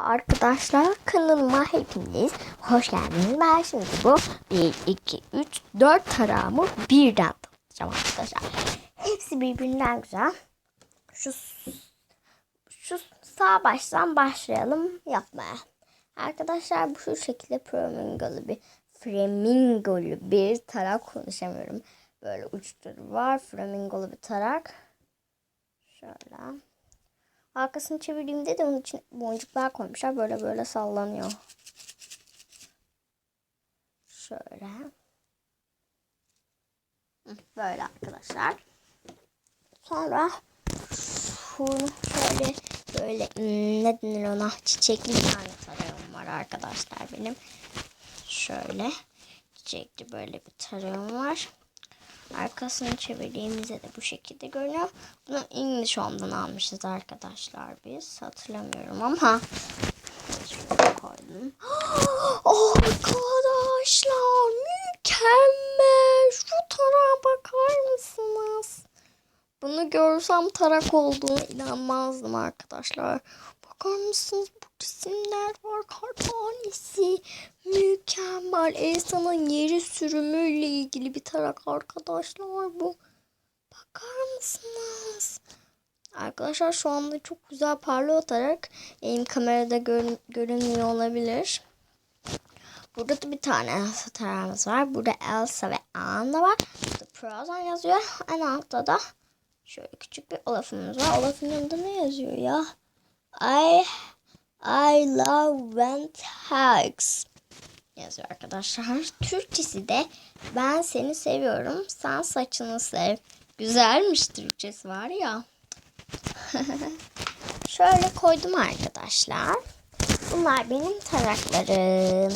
Arkadaşlar kanalıma hepiniz hoş geldiniz. Ben şimdi bu 1, 2, 3, 4 tarağımı birden tanıtacağım arkadaşlar. Hepsi birbirinden güzel. Şu, şu sağ baştan başlayalım yapmaya. Arkadaşlar bu şu şekilde flamingolu bir flamingolu bir tarak konuşamıyorum. Böyle uçları var. Flamingolu bir tarak. Şöyle. Arkasını çevirdiğimde de onun için boncuklar koymuşlar. Böyle böyle sallanıyor. Şöyle. Böyle arkadaşlar. Sonra şunu şöyle böyle hmm, ne denir ona çiçekli bir tane tarağım var arkadaşlar benim. Şöyle çiçekli böyle bir tarağım var. Arkasını çevirdiğimizde de bu şekilde görünüyor. Bunu English Home'dan almışız arkadaşlar biz. Hatırlamıyorum ama. Şöyle koydum. Arkadaşlar mükemmel. Şu tarağa bakar mısınız? Bunu görsem tarak olduğunu inanmazdım arkadaşlar. Bakar mısınız bu resimler var kar. Mükemmel. Elsa'nın yeri sürümüyle ilgili bir tarak arkadaşlar bu. Bakar mısınız? Arkadaşlar şu anda çok güzel parlıyor tarak. Benim kamerada görün- görünmüyor olabilir. Burada da bir tane Elsa tarağımız var. Burada Elsa ve Anna var. Burada Frozen yazıyor. En altta da şöyle küçük bir Olaf'ımız var. Olaf'ın yanında ne yazıyor ya? I I love Went Hugs yazıyor arkadaşlar. Türkçesi de ben seni seviyorum. Sen saçını sev. Güzelmiş Türkçesi var ya. Şöyle koydum arkadaşlar. Bunlar benim taraklarım.